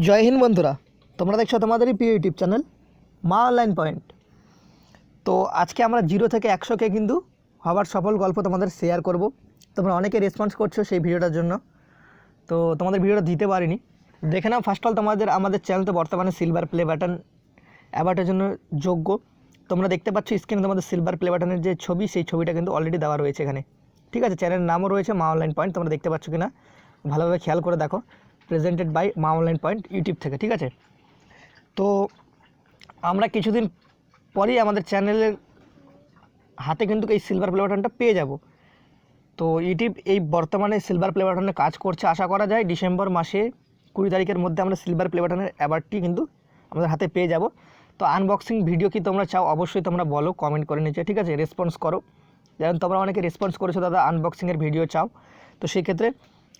জয় হিন্দ বন্ধুরা, তোমরা দেখছ তোমাদেরই প্রিয় YouTube channel Maa online point. তো আজকে আমরা জিরো থেকে একশোকে কিন্তু হবার সফল গল্প তোমাদের শেয়ার করব। তোমরা অনেকে রেসপন্স করছ সেই ভিডিওটার জন্য। তো তোমাদের ভিডিওটা দিতে পারিনি। দেখে নাও ফার্স্ট অল তোমাদের, আমাদের চ্যানেল তো বর্তমানে সিলভার প্লে বাটন অ্যাওয়ার্ডের জন্য যোগ্য। তোমরা দেখতে পাচ্ছ স্ক্রিনে তোমাদের সিলভার প্লে বাটনের যে ছবি, সেই ছবিটা কিন্তু অলরেডি দেওয়া রয়েছে এখানে। ঠিক আছে চ্যানেলের নামও রয়েছে মা অনলাইন পয়েন্ট, তোমরা দেখতে পাচ্ছ কি না ভালোভাবে খেয়াল করে দেখো। Presented by Maa online point YouTube থেকে, ঠিক আছে? তো আমরা কিছুদিন পরেই আমাদের চ্যানেলের হাতে কিন্তু এই সিলভার প্লে বাটনটা পেয়ে যাব। তো ইউটিউব এই বর্তমানে সিলভার প্লে বাটনে কাজ করছে, আশা করা যায় ডিসেম্বর মাসে কুড়ি তারিখের মধ্যে আমরা সিলভার প্লে বাটনের অ্যাওয়ার্ডটি কিন্তু আমাদের হাতে পেয়ে যাব। তো আনবক্সিং ভিডিও কি তোমরা চাও অবশ্যই তোমরা বলো কমেন্ট করে নিচে, ঠিক আছে? রেসপন্স করো। যেমন তোমরা অনেকে রেসপন্স করেছ, দাদা আনবক্সিংয়ের ভিডিও চাও। তো সেই ক্ষেত্রে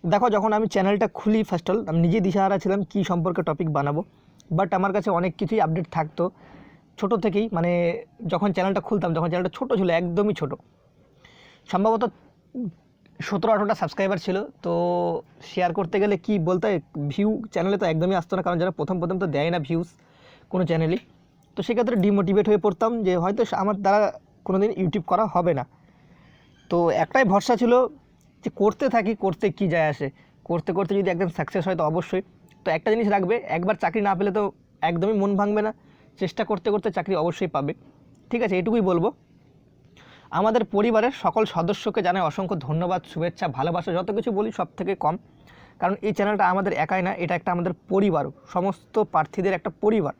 দেখো, যখন আমি চ্যানেলটা খুলি ফার্স্ট অল আমি নিজে দিশাহারা ছিলাম কী সম্পর্কে টপিক বানাবো বাট আমার কাছে অনেক কিছুই আপডেট থাকতো। ছোট থেকেই মানে যখন চ্যানেলটা খুলতাম, যখন চ্যানেলটা ছোটো ছিল, একদমই ছোট। সম্ভবত সতেরো আঠেরোটা সাবস্ক্রাইবার ছিল, তো শেয়ার করতে গেলে কি বলতে ভিউ চ্যানেলে তো একদমই আসতো না, কারণ যারা প্রথম প্রথম তো দেয় না ভিউজ কোনো চ্যানেলই তো সেক্ষেত্রে ডিমোটিভেট হয়ে পড়তাম যে হয়তো আমার দ্বারা কোনো দিন ইউটিউব করা হবে না। তো একটাই ভরসা ছিল যে করতে থাকি, করতে কি যায় আসে? করতে করতে যদি একদম সাকসেস হয় তো অবশ্যই। তো একটা জিনিস রাখবে, একবার চাকরি না পেলে তো একদমই মন ভাঙবে না। চেষ্টা করতে করতে চাকরি অবশ্যই পাবে। ঠিক আছে, এটুকুই বলব। আমাদের পরিবারের সকল সদস্যকে জানাই অসংখ্য ধন্যবাদ, শুভেচ্ছা, ভালোবাসা, যত কিছু বলি সব থেকে কম। কারণ এই চ্যানেলটা আমাদের একাই না, এটা একটা আমাদের পরিবার, সমস্ত প্রার্থীদের একটা পরিবার।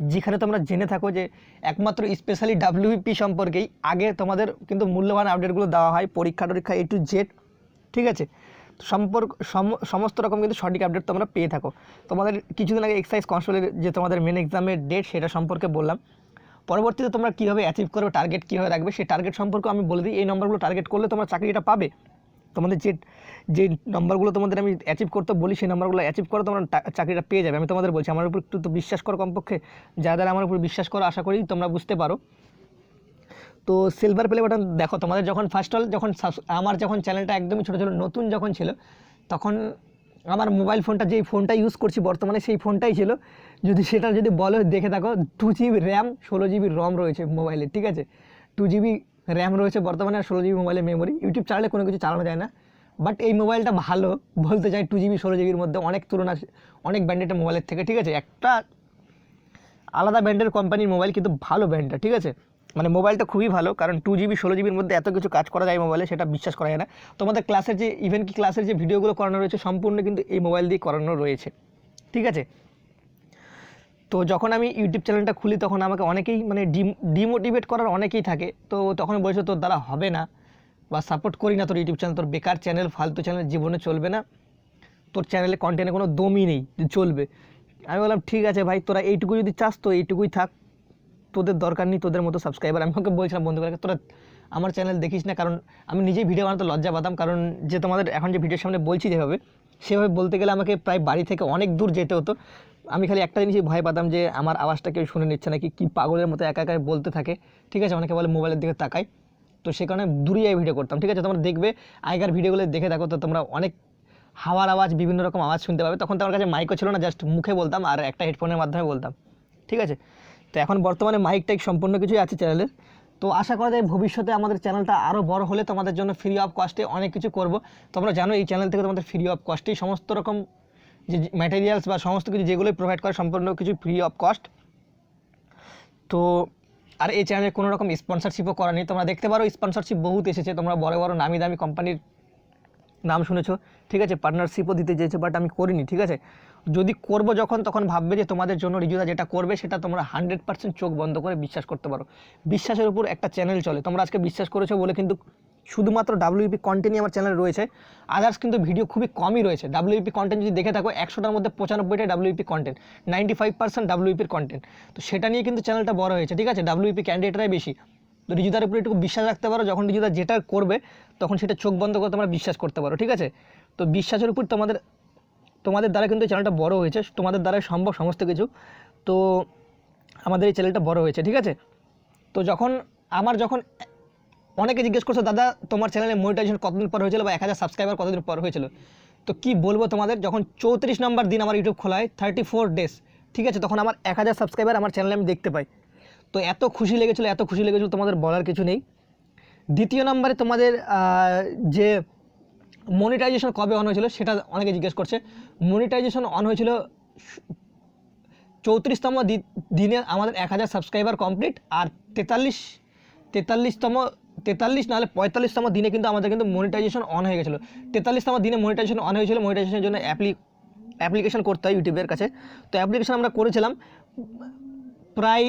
যেখানে তোমরা জেনে থাকো যে একমাত্র স্পেশালি ডাব্লিউপি সম্পর্কেই আগে তোমাদের কিন্তু মূল্যবান আপডেটগুলো দেওয়া হয়, পরীক্ষা টরীক্ষা এ টু জেড ঠিক আছে? সম্পর্ক, সম- সমস্ত রকম কিন্তু সঠিক আপডেট তোমরা পেয়ে থাকো। তোমাদের কিছুদিন আগে এক্সাইজ কনস্টেবলের যে তোমাদের মেন এক্সামের ডেট সেটা সম্পর্কে বললাম। পরবর্তীতে তোমরা কীভাবে অ্যাচিভ করবে টার্গেট কীভাবে রাখবে, সেই টার্গেট সম্পর্কে আমি বলে দিই। এই নম্বরগুলো টার্গেট করলে তোমরা চাকরিটা পাবে। তোমাদের যে যে নম্বরগুলো তোমাদের আমি অ্যাচিভ করতে বলি, সেই নম্বরগুলো অ্যাচিভ করে তোমরা চাকরিটা পেয়ে যাবে। আমি তোমাদের বলছি, আমার উপর একটু তো বিশ্বাস করো কমপক্ষে। যারা আমার উপর বিশ্বাস করো, আশা করি তোমরা বুঝতে পারো। তো সিলভার প্লে বাটন দেখো, তোমাদের যখন ফার্স্ট অল যখন আমার যখন চ্যানেলটা একদমই ছোটো ছিল, নতুন যখন ছিল, তখন আমার মোবাইল ফোনটা যেই ফোনটা ইউজ করছি বর্তমানে, সেই ফোনটাই ছিল। যদি সেটা যদি বলো, দেখে থাকো টু জিবি র্যাম ষোলো জিবি রম রয়েছে মোবাইলে ঠিক আছে? টু জিবি র্যাম রয়েছে বর্তমানে আর ষোলো জিবি মোবাইলের মেমোরি ইউটিউব চালালে কোনো কিছু চালানো যায় না। বাট এই মোবাইলটা ভালো। বলতে চাই টু জিবি ষোলো জিবির মধ্যে অনেক তুলনা অনেক ব্র্যান্ডেড মোবাইলের থেকে, ঠিক আছে? একটা আলাদা ব্র্যান্ডের কোম্পানির মোবাইল কিন্তু ভালো ব্র্যান্ডটা ঠিক আছে? মানে মোবাইলটা খুবই ভালো, কারণ টু জিবি ষোলো জিবির মধ্যে এত কিছু কাজ করা যায় মোবাইলে সেটা বিশ্বাস করা যায় না। তোমাদের ক্লাসের যে ইভেন কি ক্লাসের যে ভিডিওগুলো করানো রয়েছে, সম্পূর্ণ কিন্তু এই মোবাইল দিয়ে করানো রয়েছে। ঠিক আছে? তো যখন আমি ইউটিউব চ্যানেলটা খুলি, তখন আমাকে অনেকেই মানে ডিমোটিভেট করার অনেকেই থাকে। তো তখন বলেছে, তোর দ্বারা হবে না বা সাপোর্ট করি না তোর ইউটিউব চ্যানেল, তোর বেকার চ্যানেল, ফালতু চ্যানেল, জীবনে চলবে না। তোর চ্যানেলে কন্টেন্টে কোনো দমই নেই চলবে। আমি বললাম, ঠিক আছে ভাই, তোরা এইটুকু যদি চাস, তো এইটুকুই থাক। তোদের দরকার নেই, তোদের মতো সাবস্ক্রাইবার আমি ওকে বলছিলাম বন্ধুদেরকে তোরা আমার চ্যানেল দেখিস না, কারণ আমি নিজেই ভিডিও বানাতে লজ্জা পাতাম। কারণ যে তোমাদের এখন যে ভিডিওর সামনে বলছি যেভাবে, সেভাবে বলতে গেলে আমাকে প্রায় বাড়ি থেকে অনেক দূর যেতে হতো। আমি খালি একটা জিনিসই ভয় পাতাম যে আমার আওয়াজটা কেউ শুনে নিচ্ছে নাকি, কি পাগলের মতো একা একা বলতে থাকে। ঠিক আছে, অনেকে বলে মোবাইলের দিকে তাকাই। তো সে কারণে দূরিয়ে ভিডিও করতাম। ঠিক আছে, তোমরা দেখবে, আগেকার ভিডিওগুলো দেখে থাকো, তো তোমরা অনেক হাওয়ার আওয়াজ, বিভিন্ন রকম আওয়াজ শুনতে পাবে। তখন তো আমার কাছে মাইকও ছিল না জাস্ট মুখে বলতাম আর একটা হেডফোনের মাধ্যমে বলতাম। ঠিক আছে? তো এখন বর্তমানে মাইক টাইক সম্পূর্ণ কিছুই আছে চ্যানেলের তো আশা করা যায় ভবিষ্যতে আমাদের চ্যানেলটা আরও বড় হলে তোমাদের জন্য ফ্রি অফ কস্টে অনেক কিছু করব। তোমরা জানো, এই চ্যানেল থেকে তোমাদের ফ্রি অফ কস্টেই সমস্ত রকম যে ম্যাটেরিয়ালস বা সমস্ত কিছু যেগুলোই প্রোভাইড করে সম্পূর্ণ কিছু ফ্রি অফ কস্ট তো আর এই চ্যানেলে কোনো রকম স্পন্সরশিপও করা নেই। তোমরা দেখতে পারো স্পন্সরশিপ বহুত এসেছে। তোমরা বড় বড় নামি দামি কোম্পানির নাম শুনেছো। ঠিক আছে? পার্টনারশিপও দিতে চেয়েছে বাট আমি করিনি, ঠিক আছে? যদি করব যখন, তখন ভাববে যে তোমাদের জন্য রিজুদা যেটা করবে, সেটা তোমরা হান্ড্রেড পার্সেন্ট চোখ বন্ধ করে বিশ্বাস করতে পারো। বিশ্বাসের উপর একটা চ্যানেল চলে। তোমরা আজকে বিশ্বাস করেছ বলে কিন্তু শুধুমাত্র ডাব্লিউপি কন্টেন্টই আমার চ্যানেলে রয়েছে। আদার্স কিন্তু ভিডিও খুবই কমই রয়েছে। ডাব্লিউপি কন্টেন্ট যদি দেখে থাকো, একশোটার মধ্যে পঁচানব্বইটা WP content ninety five percent ডাব্লিউপির content তো সেটা নিয়ে কিন্তু চ্যানেলটা বড় হয়েছে, ঠিক আছে? ডাব্লিউপি ক্যান্ডিডেটরাই বেশি। তো রিজুদার উপরে একটু বিশ্বাস রাখতে পারো, যখন রিজুদা যেটা করবে, তখন সেটা চোখ বন্ধ করে তোমরা বিশ্বাস করতে পারো, ঠিক আছে? তো বিশ্বাসের উপর তোমাদের তোমাদের দ্বারা কিন্তু চ্যানেলটা বড় হয়েছে, তোমাদের দ্বারাই সম্ভব সমস্ত কিছু। তো আমাদের এই চ্যানেলটা বড় হয়েছে, ঠিক আছে? তো যখন, আমার যখন অনেকে জিজ্ঞেস করছে, দাদা, তোমার চ্যানেলে মনিটাইজেশন কতদিন পর হয়েছিল বা এক হাজার সাবস্ক্রাইবার কতদিন পর হয়েছিল? তো কি বলব তোমাদের, যখন চৌত্রিশ নম্বর দিন আমার ইউটিউব খোলা হয় থার্টি ফোর ডেজ ঠিক আছে, তখন আমার এক হাজার সাবস্ক্রাইবার আমার চ্যানেলে আমি দেখতে পাই। তো এত খুশি লেগেছিলো, এত খুশি লেগেছিলো তোমাদের বলার কিছু নেই। দ্বিতীয় নম্বরে তোমাদের যে মনিটাইজেশন কবে অন হয়েছিল সেটা অনেকে জিজ্ঞেস করছে। মনিটাইজেশন অন হয়েছিল চৌত্রিশতম দিনে আমাদের এক হাজার সাবস্ক্রাইবার কমপ্লিট আর তেতাল্লিশ, তেতাল্লিশতম তেতাল্লিশ নাহলে পঁয়তাল্লিশতম দিনে কিন্তু আমাদের কিন্তু মনিটাইজেশন অন হয়ে গেছিল। তেতাল্লিশতম দিনে মনিটাইজেশন অন হয়েছিল মনিটাইজেশনের জন্য অ্যাপ্লি অ্যাপ্লিকেশন করতে হয় ইউটিউবের কাছে। তো অ্যাপ্লিকেশন আমরা করেছিলাম, প্রায়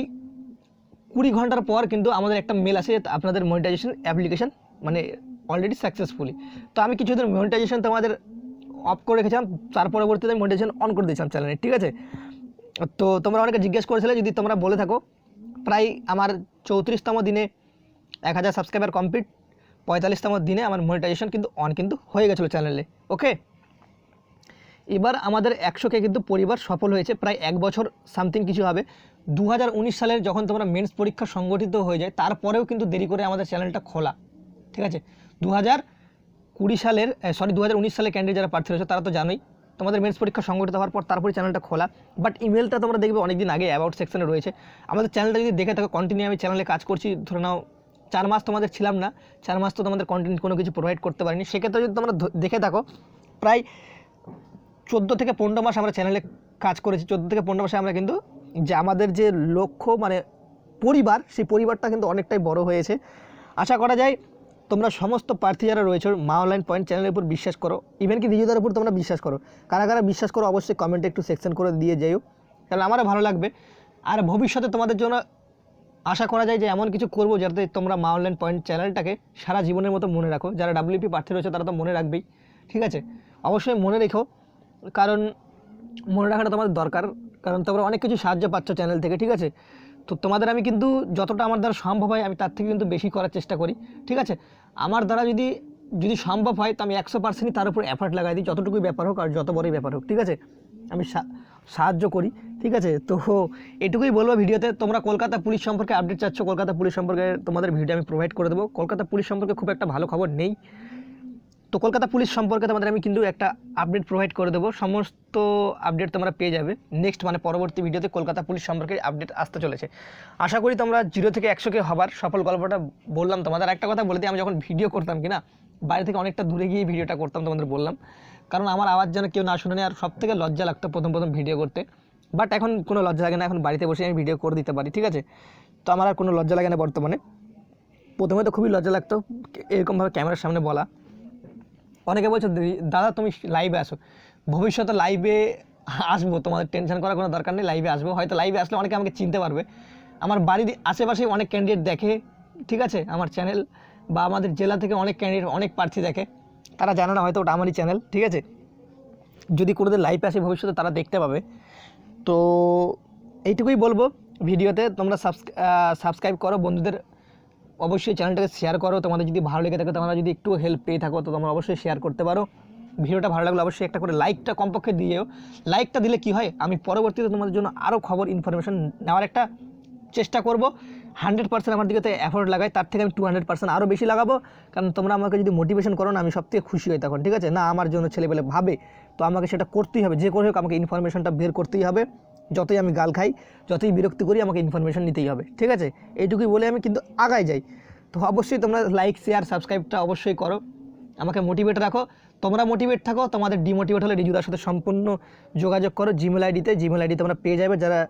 কুড়ি ঘণ্টার পর কিন্তু আমাদের একটা মেল আসে আপনাদের মনিটাইজেশন অ্যাপ্লিকেশন মানে অলরেডি সাকসেসফুলি তো আমি কিছুদিন মনিটাইজেশন তোমাদের অফ করে রেখেছিলাম, তার পরবর্তীতে আমি মনিটাইজেশন অন করে দিয়েছিলাম চ্যানেলে ঠিক আছে? তো তোমরা অনেকে জিজ্ঞেস করেছিলে, যদি তোমরা বলে থাকো, প্রায় আমার চৌত্রিশতম দিনে এক হাজার সাবস্ক্রাইবার কমপ্লিট পঁয়তাল্লিশতম দিনে আমার মনিটাইজেশন কিন্তু অন কিন্তু হয়ে গেছিল চ্যানেলে ওকে এবার আমাদের একশোকে কিন্তু পরিবার সফল হয়েছে, প্রায় এক বছর সামথিং কিছু হবে। দু হাজার উনিশ সালের যখন তোমরা মেন্স পরীক্ষা সংগঠিত হয়ে যায়, তারপরেও কিন্তু দেরি করে আমাদের চ্যানেলটা খোলা, ঠিক আছে? দু কুড়ি সালের সরি দু হাজার উনিশ সালে ক্যান্ডিডেট যারা প্রার্থী হয়েছে তারা তো জানোই, তোমাদের মেন্স পরীক্ষা সংগঠিত হওয়ার পর তারপরে চ্যানেলটা খোলা। বাট ইমেলটা তোমরা দেখবে অনেকদিন আগে অ্যাবাউট সেকশনে রয়েছে। আমাদের চ্যানেলটা যদি দেখে থাকো কন্টিনিউ আমি চ্যানেলে কাজ করছি, ধরে নাও চার মাস তোমাদের ছিলাম না, চার মাস তো তোমাদের কন্টেন্ট কোনো কিছু প্রোভাইড করতে পারিনি। সেক্ষেত্রে যদি তোমরা দেখে থাকো, প্রায় চোদ্দ থেকে পনেরো মাস আমরা চ্যানেলে কাজ করেছি। চোদ্দ থেকে পনেরো মাসে আমরা কিন্তু যে আমাদের যে লক্ষ্য মানে পরিবার, সেই পরিবারটা কিন্তু অনেকটাই বড় হয়েছে। আশা করা যায় তোমরা সমস্ত প্রার্থী যারা রয়েছে মা অনলাইন পয়েন্ট চ্যানেলের উপর বিশ্বাস করো। ইভেন কি নিজেদের উপর তোমরা বিশ্বাস করো। কারা কারা বিশ্বাস করো, অবশ্যই কমেন্টে একটু সেকশন করে দিয়ে যেও। তাহলে আমারও ভালো লাগবে। আর ভবিষ্যতে তোমাদের জন্য আশা করা যায় যে এমন কিছু করব যাতে তোমরা মা অনলাইন পয়েন্ট চ্যানেলটাকে সারা জীবনের মতো মনে রাখো। যারা ডাব্লিউপি প্রার্থী রয়েছে, তারা তো মনে রাখবেই। ঠিক আছে? অবশ্যই মনে রেখো, কারণ মনে রাখাটা তোমাদের দরকার, কারণ তোমরা অনেক কিছু সাহায্য পাচ্ছ চ্যানেল থেকে, ঠিক আছে? তো তোমাদের আমি কিন্তু যতটা আমার দ্বারা সম্ভব হয়, আমি তার থেকে কিন্তু বেশি করার চেষ্টা করি, ঠিক আছে? আমার দ্বারা যদি যদি সম্ভব হয়, তো আমি একশো পার্সেন্টই তার উপর এফার্ট লাগাই দিই, যতটুকুই ব্যাপার হোক আর যত বড়ই ব্যাপার হোক, ঠিক আছে? আমি সাহায্য করি। ঠিক আছে? তো এটুকুই বলব ভিডিওতে, তোমরা কলকাতা পুলিশ সম্পর্কে আপডেট চাচ্ছ, কলকাতা পুলিশ সম্পর্কে তোমাদের ভিডিও আমি প্রোভাইড করে দেবো। কলকাতা পুলিশ সম্পর্কে খুব একটা ভালো খবর নেই। তো কলকাতা পুলিশ সম্পর্কে তোমাদের আমি কিন্তু একটা আপডেট প্রোভাইড করে দেবো। সমস্ত আপডেট তোমরা পেয়ে যাবে। নেক্সট মানে পরবর্তী ভিডিওতে কলকাতা পুলিশ সম্পর্কে আপডেট আসতে চলেছে। আশা করি তোমরা জিরো থেকে একশোকে হবার সফল গল্পটা বললাম তোমাদের। একটা কথা বলে দিই, আমি যখন ভিডিও করতাম কিনা বাইরে থেকে অনেকটা দূরে গিয়ে ভিডিওটা করতাম তোমাদের বললাম। কারণ আমার আওয়াজ যেন কেউ না শুনে আর সব থেকে লজ্জা লাগতো প্রথম প্রথম ভিডিও করতে। বাট এখন কোনো লজ্জা লাগে না, এখন বাড়িতে বসে আমি ভিডিও করে দিতে পারি, ঠিক আছে? তো আমার আর কোনো লজ্জা লাগে না বর্তমানে। প্রথমে তো খুবই লজ্জা লাগতো এরকমভাবে ক্যামেরার সামনে বলা। অনেকে বলছো দাদা তুমি লাইভে আসো ভবিষ্যতে লাইভে আসব, তোমাদের টেনশন করার কোনো দরকার নেই লাইভে আসব। হয়তো লাইভে আসলে অনেকে আমাকে চিনতে পারবে। আমার বাড়ির আশেপাশে অনেক ক্যান্ডিডেট দেখে, ঠিক আছে? আমার চ্যানেল বা আমাদের জেলা থেকে অনেক ক্যান্ডিডেট অনেক প্রার্থী দেখে। তারা জানে না হয়তো ওটা আমারই চ্যানেল ঠিক আছে? যদি কোনোদিন লাইভে আসে, ভবিষ্যতে তারা দেখতে পাবে। তো এইটুকুই বলব ভিডিওতে। তোমরা সাবস্ক্রাইব করো। বন্ধুদের অবশ্যই চ্যানেলটাকে শেয়ার করো। তোমাদের যদি ভালো লেগে থাকে, তোমরা যদি একটু হেল্প পেয়ে থাকো, তো তোমরা অবশ্যই শেয়ার করতে পারো। ভিডিওটা ভালো লাগলে অবশ্যই একটা করে লাইকটা কমপক্ষে দিয়েও। লাইকটা দিলে কি হয়? আমি পরবর্তীতে তোমাদের জন্য আরও খবর ইনফরমেশন নেওয়ার একটা চেষ্টা করব। হান্ড্রেড পার্সেন্ট আমার দিকে তো এফোর্ট লাগাই তার থেকে আমি টু হান্ড্রেড পার্সেন্ট আরও বেশি লাগাবো। কারণ তোমরা আমাকে যদি মোটিভেশন করো না, আমি সব থেকে খুশি হই তখন, ঠিক আছে? না আমার জন্য ছেলেবেলে ভাবে। তো আমাকে সেটা করতেই হবে। যে করে হোক আমাকে ইনফরমেশনটা বের করতেই হবে। যতই আমি গাল খাই, যতই বিরক্তি করি, আমাকে ইনফরমেশন নিতেই হবে। ঠিক আছে? এইটুকুই বলে আমি কিন্তু আগায় যাই। তো অবশ্যই তোমরা লাইক শেয়ার সাবস্ক্রাইবটা অবশ্যই করো। আমাকে মোটিভেট রাখো। তোমরা মোটিভেট থাকো। তোমাদের ডিমোটিভেট হলে রিজুদার সাথে সম্পূর্ণ যোগাযোগ করো। জিমেল আইডিতে জিমেল আইডি তোমরা পেয়ে যাবে। যারা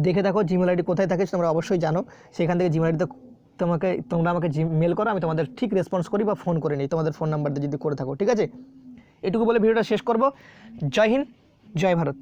দেখে থাকো জিমেল আইডি কোথায় থাকে তোমরা অবশ্যই জানো। সেখান থেকে জিমেল আইডিতে তোমাকে, তোমরা আমাকে মেল করো। আমি তোমাদের ঠিক রেসপন্স করি বা ফোন করে নিই। তোমাদের ফোন নাম্বারটা যদি করে থাকো। ঠিক আছে? এটুকু বলে ভিডিওটা শেষ করব। জয় হিন্দ জয় ভারত।